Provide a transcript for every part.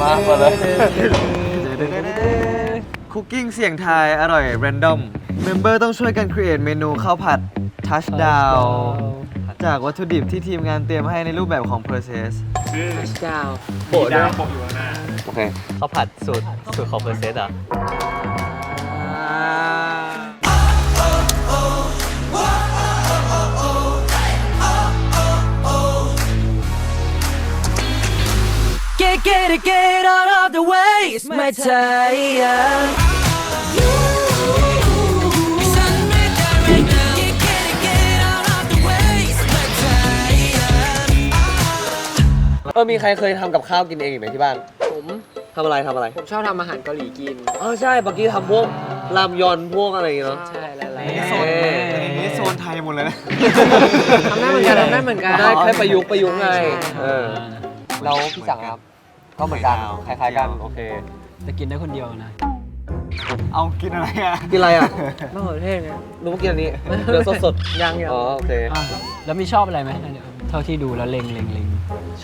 มามาเลยคุกกิ้งเสียงทายอร่อยแรนดอมเมมเบอร์ต้องช่วยกันครีเอทเมนูข้าวผัดทัชดาวจากวัตถุดิบที่ทีมงานเตรียมให้ในรูปแบบของ process ดาวโบด้วยโอเคข้าวผัดสูตรสูตรของเพอร์เซสอะ Get get it get out of the way it's my time เออมีใครเคยทำกับข้าวกินเองอีกไหมที่บ้านผมทำอะไรทำอะไรผมชอบทำอาหารเกาหลีกินอ๋อใช่เมื่อกี้ทำพวกรามยอนพวกอะไรอย่างเงี้ยเนาะ ใช่แล้วนี่โซนนี่โซนไทยหมดเลยนะ ทำได้เหมือนกันทำได้เหมือนกันได้แค่ประยุกต์ประยุกต์ไงเออแล้วพี่จังครับ ก็เหมือนกันคล้ายๆกันโอเคแต่กินได้คนเดียวนะ เอากินอะไรอะกินอะไรอะมะเขือเทศไงรู้ว่ากินอันนี้เดี๋ยวสดยังยังๆอ๋อโอเคอะแล้วมีชอบอะไรไหมเท่าที่ดูแล้วเล็งเล็งเล็ง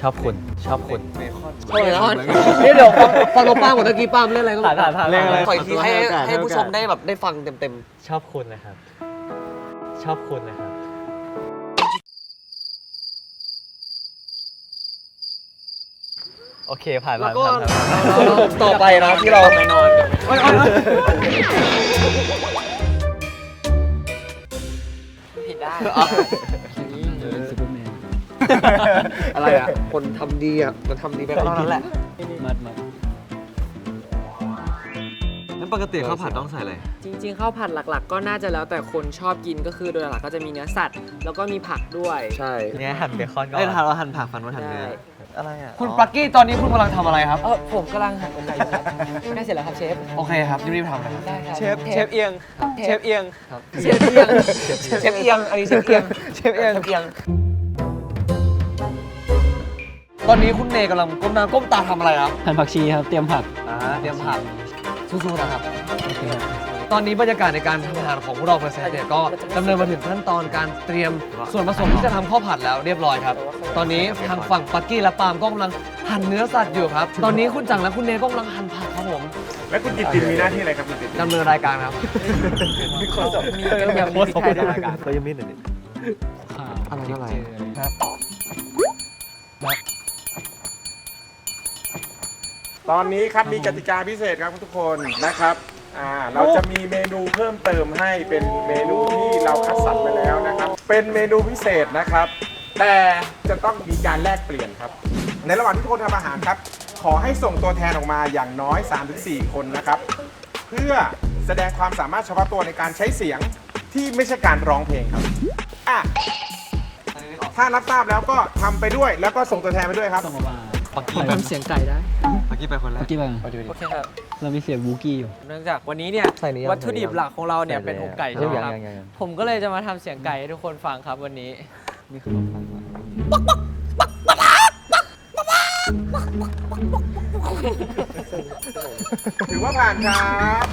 ชอบคุณชอบคุณเท่าไหร่นะนี่เดี๋ยวฟังฟังน้องป้าหมดตะกี้ป้ามเล่นอะไรก็ผ่านผ่านผ่านเล่นอะไรผ่านขออีกทีให้ให้โอกาสให้ผู้ชมให้โอกาสได้แบบได้ฟังเต็มชอบคุณนะครับ ชอบคุณนะครับ โอเคผ่านๆแล้ผ่าวนก็ผ่านผ่านต่อไปนะที่เราไปนอนกันผิดได้เป็นซูเปอร์แมนอะไรอะ คนทำดีอะ มันทำดีไปเท่านั้นแหละมัดมัดแล้วปกติข้าวผัดต้องใส่อะไร จริง ๆ ข้าวผัดหลักๆ ก็น่าจะแล้วแต่คนชอบกินก็คือโดยหลักๆก็จะมีเนื้อสัตว์ แล้วก็มีผักด้วย ใช่เนี่ยหั่นเบคอนก่อไอ้ยนทานเราหั่นผักฟันว่าหั่นเนื้อใช่ อะไรอะคุณปักกี้ตอนนี้คุณกำลังทำอะไรครับ เออผมกำลังหั่นอกไก่อยู่ครับใกล้เสร็จแล้วครับเชฟ โอเคครับรีบๆทำนะครับ ได้ครับเชฟเชฟเอียง เชฟเอียง เชฟเอียง เชฟเอียง อันนี้เชฟเอียง เชฟเอียง เชฟเอียง ตอนนี้คุณเนกำลังก้มหน้าก้มตาทำอะไรครับ หั่นผักชีครับ เตรียมผัก อ่า เตรียมผักสู้ๆนะครับโอเคครับ ตอนนี้บรรยากาศในการทำอาหารของพวกเราเปอร์เซ็นต์เนี่ยก็ดำเนินมาถึงขั้นตอนการเตรียมส่วนผสมที่จะทำข้าวผัดแล้วเรียบร้อยครับ ตอนนี้ทางฝั่งปักกี้และปาล์มก็กำลังหั่นเนื้อสัตว์อยู่ครับ ตอนนี้คุณจังและคุณเนก็กำลังหั่นผักครับผมแล้วคุณกิตตินมีหน้าที่อะไรครับคุณกิตตินดำเนินรายการครับมีแบบมีพริกไทยด้วยเขายังไม่หนึ่งข้าวอะไรอะไรเจอเลยตอนนี้ครับมีกติกาพิเศษครับทุกคนนะครับ อ่าเราจะมีเมนูเพิ่มเติมให้เป็นเมนูที่เราคัดสรรไปแล้วนะครับ เป็นเมนูพิเศษนะครับ แต่จะต้องมีการแลกเปลี่ยนครับ ในระหว่างที่ทุกคนทำอาหารครับ ขอให้ส่งตัวแทนออกมาอย่างน้อย 3-4 คนนะครับ เพื่อแสดงความสามารถเฉพาะตัวในการใช้เสียงที่ไม่ใช่การร้องเพลงครับอะถ้ารับทราบแล้วก็ทำไปด้วยแล้วก็ส่งตัวแทนไปด้วยครับต้องมา ปักกี้ทำเสียงไก่ได้ปักกี้ไปคนแรเมื่กอกี้บ้างโอเคครับ เรามีเสียงบูกี้อยู่ เนื่องจากวันนี้เนี่ยใส่หรือยังวัตถุดิบหลักของเราเนี่ยใส่เป็นแล้วอกไก่ใช่ไหมครับ ยังยังยัง ผมก็เลยจะมาทำเสียงไก่ให้ทุกคนฟังครับวันนี้ นี่คือลมฟังมาถือว่าผ่านครับ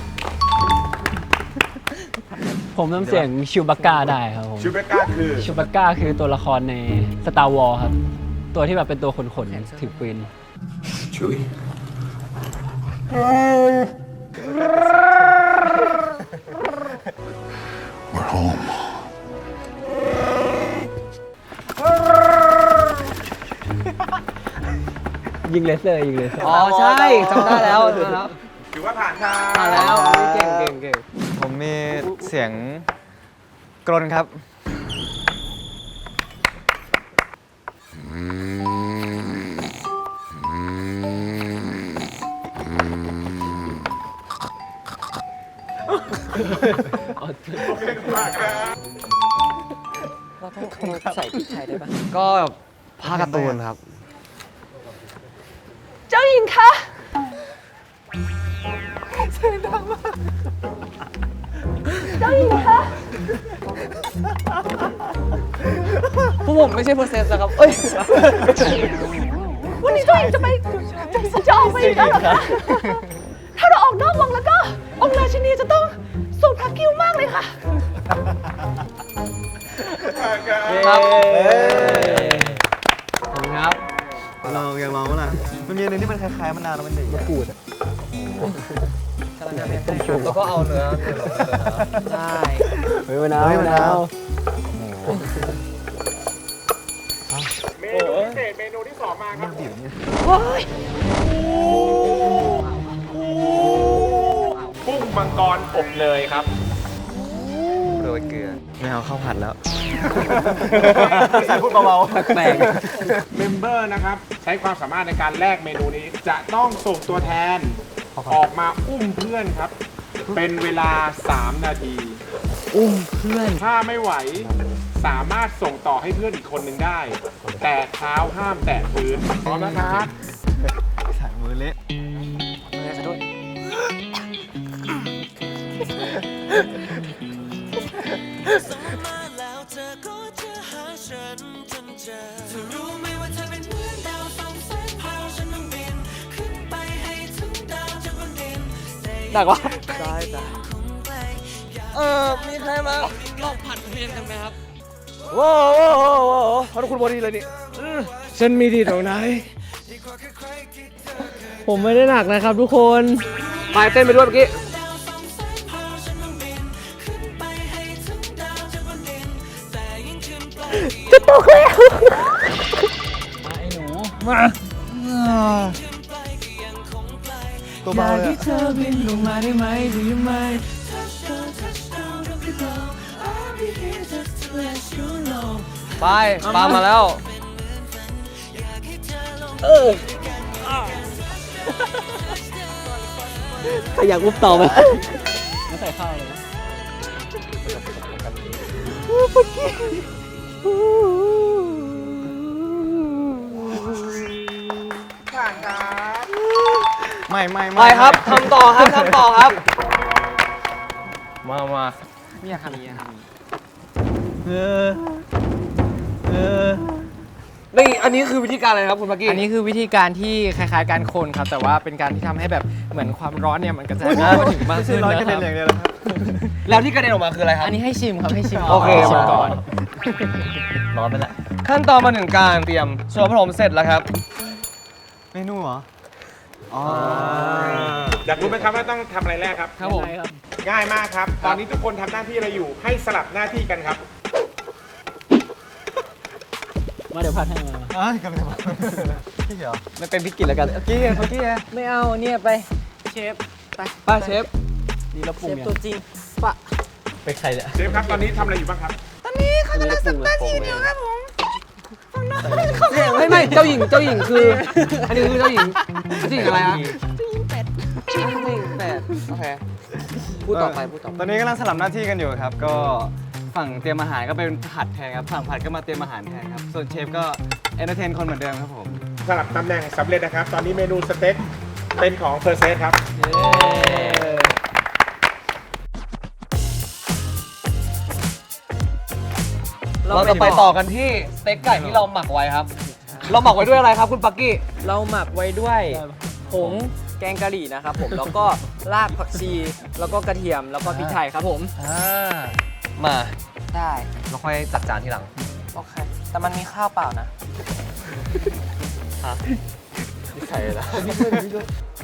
ผมทำเสียงชิวบักก้าได้ครับผม ชูเบก้าคือ ชิวบักก้าคือตัวละครใน Star Wars ครับ ตัวที่แบบเป็นตัวขนๆถือปืนยิงเลเซอร์ยิงเลเซอร์อ๋อใช่จำได้แล้วจำได้แล้วถือว่าผ่านครับมาแล้วเก่งเก่งเก่งผมมีเสียงกรนครับ เราต้องใส่พริกไทยได้ปะก็ภาคการ์ตูนครับ เจ้าหญิงคะเจ้าหญิงคะพวกผมไม่ใช่เพอร์เซนต์นะครับ เอ้ยวันนี้เจ้าหญิงจะไปจะออกไปอีกแล้วเหรอคะถ้าเราออกนอกวังแล้วก็ องค์ราชินีจะต้องทรงพระกิ้วมากเลยค่ะ ครับขอบคุณครับ ลองอยากลองมั้ยล่ะมันมีอะไรที่มันคล้ายๆมันนาวแล้วมันเด็กมะกรูดอะ ใหญ่ๆแล้วก็เอาเนื้อได้เฮ้ยมะนาวเฮ้ยมะนาว เมนูพิเศษเมนูที่สองมาครับกุ้งมังกรอบเนยครับ โรยเกลือไม่เอาข้าวผัดแล้ว ใส่พูดเบาๆแปลกเมมเบอร์นะครับ ใช้ความสามารถในการแลกเมนูนี้ จะต้องส่งตัวแทน ออกมาอุ้มเพื่อนครับ เป็นเวลา 3 นาที อุ้มเพื่อน ถ้าไม่ไหวสามารถส่งต่อให้เพื่อนอีกคนหนึ่งได้ แต่เท้าห้ามแตะพื้นพร้อมนะครับใส่มือเละ หนักวะได้ได้คงไกลเออมีใครมาลองผัดทุเรียนกันไหมครับว้าวว้าวว้าวว้าวเขาคุณบอดีเลยนี่ฉันมีดีตรงไหน ผมไม่ได้หนักนะครับทุกคน ไปเต้นไปด้วยเมื่อกี้ดาวส่องแสงพาฉันต้องบินขึ้นไปให้ถึงดาวจากบนดินแต่ยิ่งขึ้นไปไอ้หนูขึ้น ตัวเบาเลยไปปามาแล้ว ใครอยากอุ้มต่อไหมไม่ใส่ข้าวเลย โอ้ ไม่ไม่ไปครับทำต่อครับทำต่อครับมามาไม่อยากทำอย่างนี้ครับเออเออนี่อันนี้คือวิธีการอะไรครับคุณปักกี้อันนี้คือวิธีการที่คล้ายๆการคนครับ แต่ว่าเป็นการที่ทำให้แบบเหมือนความร้อนเนี่ยมันกระจายทั่วถึงมากไม่ใช่ขึ้นร้อยนะกระคเด็รันบอย่างเดียวแล้วครับแล้วที่กระเด็นออกมาคืออะไรครับ อันนี้ให้ชิมครับให้ชิมโอเคชิมมา ก่อน ร้อนไปละขั้นตอนมาถึงการเตรียมส่วนผสมเสร็จแล้วครับ เมนูเหรอ อ๋ออยากรู้ไหมครับว่าต้องทำอะไรแรกครับ ครับผม ง่ายมากครับ ตอนนี้ทุกคนทำหน้าที่อะไรอยู่ ให้สลับหน้าที่กันครับ มาเดี๋ยวผัดให้มาอ้าวกำลังจะมาพี่เหรอไม่เป็นพิกิจแล้วกันเมื่อกี้ไงเมื่อกี้ไงไม่เอาเนี่ยไปเชฟไปป้าเชฟนี่เราปเชรุงฟยังตัวจริงปะเป็นใครเนี่ยเชฟครับ ตอนนี้ทำอะไรอยู่บ้างครับนี่เราปรุงเลย ไม่ไม่เจ้าหญิงเจ้าหญิงคือ อันนี้คือเจ้าหญิงเจ้าหญิงอะไรฮะเจ้าหญิงเป็ดเจ้าหญิงเป็ดโอเคพูดต่อไปพูดต่อไปตอนนี้กำลังสลับหน้าที่กันอยู่ครับ ก็ฝั่งเตรียมอาหารก็เป็นผัดแทนครับฝั่งผัดก็มาเตรียมอาหารแทนครับส่วนเชฟก็เอนเตอร์เทนคนเหมือนเดิมครับผมสลับตำแหน่งสำเร็จนะครับ ตอนนี้เมนูสเต็กเป็นของเพอร์เซสครับ เราจะไปต่อกันที่สเต็กไก่ที่เราหมักไว้ครับ เราหมักไว้ด้วยอะไรครับคุณปักกี้ เราหมักไว้ด้วยผงแกงกะหรี่นะครับผม แล้วก็รากผักชี แล้วก็กระเทียม แล้วก็พริกไทยครับผมอ่ามาได้เราค่อยจัดจานทีหลัง โอเค แต่มันมีข้าวเปล่านะใครละ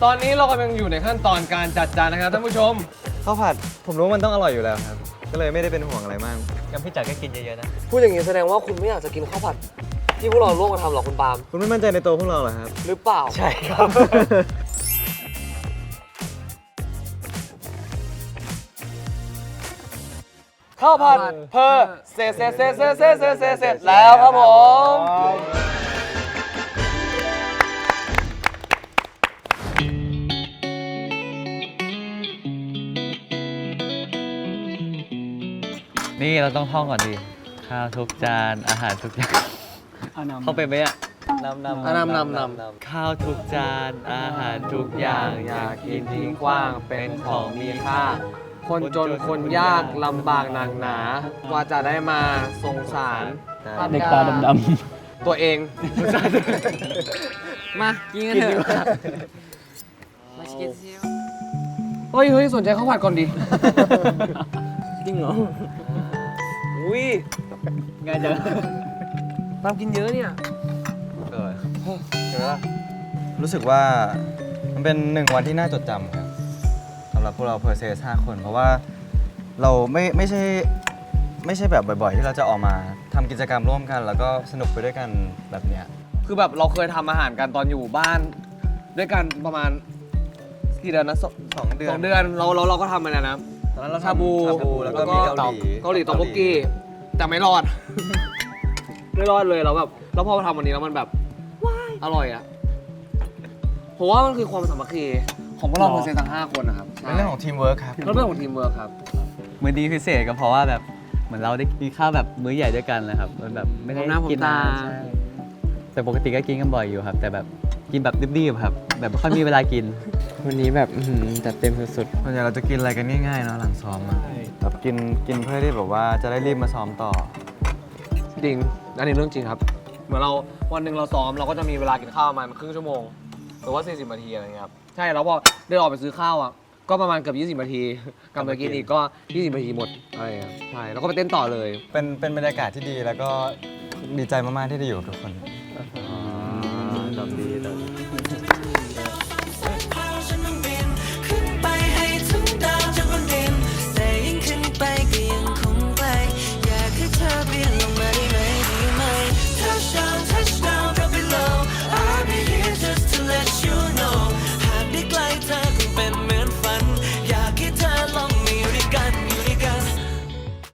ตอนนี้เรากำลังอยู่ในขั้นตอนการจัดจานนะครับท่านผู้ชม ข้าวผัดผมรู้ว่ามันต้องอร่อยอยู่แล้วครับ ก็เลยไม่ได้เป็นห่วงอะไรมาก งั้พี่จ๋าก็กินเยอะๆนะ พูดอย่างนี้แสดงว่าคุณไม่อยากจะกินข้าวผัด ที่พวกเราลวกมาทำหรอคุณปาล์มคุณไม่มั่นใจในตัวพวกเราเหรอครับ หรือเปล่า ใช่ครับ ข้าวผัดเพอเสร็จเสร็จเสร็จเสร็จเสร็จเสร็จเสร็จแล้วครับผม นี่เราต้องท่องก่อนดิข้าวทุกจานอาหารทุกอย่างเอาน้ำ เข้าไปไหมอะนำนำอะนำนำนำนำ ข้าวทุกจานอาหารทุกอย่างอยากกินทิ้งกว้างเป็นของมีค่า คนจนคนยากลำบากหนักหนากว่าจะได้มาสงสารเด็กตาดำตัวเอง มากินกันเถอะมากินซิเฮ้ยเฮ้ยสนใจข้าวผัดก่อนดิ จริงเหรอ อุ้ยๆง่ายจังตามกินเยอะเนี่ยเออเห็นไหมล่ะรู้สึกว่ามันเป็นหนึ่งวันที่น่าจดจำครับสำหรับพวกเราเพอร์เซสห้าคน เพราะว่าเราไม่ไม่ใช่ไม่ใช่แบบบ่อย ๆ ที่เราจะออกมาทำกิจกรรมร่วมกัน แล้วก็สนุกไปด้วยกันแบบเนี้ย คือแบบเราเคยทำอาหารกันตอนอยู่บ้าน ด้วยกันประมาณกี่เดือนนะสสองเดือน สองเดือนเราเราเราก็ทำมันนะนะ ตอนนั้นเราชาบูชาบูแล้วก็มีเกาหลีเกาหลีตอกโบกี้แต่ไม่รอด ไม่รอดเลยแล้วแบบแล้วพอมาทำวันนี้แล้วมันแบบอร่อยอะผมว่ามันคือความสามัคคีของพวกเราเปอร์เซ็นต์ทั้งห้าคนนะครับเป็นเรื่องของทีมเวิร์คครับแล้วเรื่องของทีมเวิร์คครับมื้อนี้พิเศษก็เพราะว่าแบบเหมือนเราได้กินข้าวแบบมื้อใหญ่ด้วยกันเลยครับมันแบบไม่ได้พร้อมหน้าพร้อมกินตานานใช่แต่ปกติก็กินกันบ่อยอยู่ครับ แต่แบบ กินแบบรีบๆครับ แบบไม่ค่อยมีเวลากิน วันนี้แบบจัดเต็มสุดส่วนใหญ่เราจะกินอะไรกันง่ายๆเนาะหลังซ้อมอะแบบกินกินเพื่อที่แบบว่าจะได้รีบมาซ้อมต่อ จริง อันนี้เรื่องจริงครับ เหมือนเราวันหนึ่งเราซ้อมเราก็จะมีเวลากินข้าวประมาณครึ่งชั่วโมง หรือว่า 40นาทีอะไรเงี้ยครับ ใช่แล้วพอเดินออกไปซื้อข้าวอะ ก็ประมาณเกือบ20นาทีกลับมากินอีกก็ 20นาทีหมดอะไรเงี้ยใช่แล้วก็ไปเต้นต่อเลย เป็นเป็นบรรยากาศที่ดีแล้วก็ดีใจมากๆที่ได้อยู่กับทุกคนตอบดีตอบดี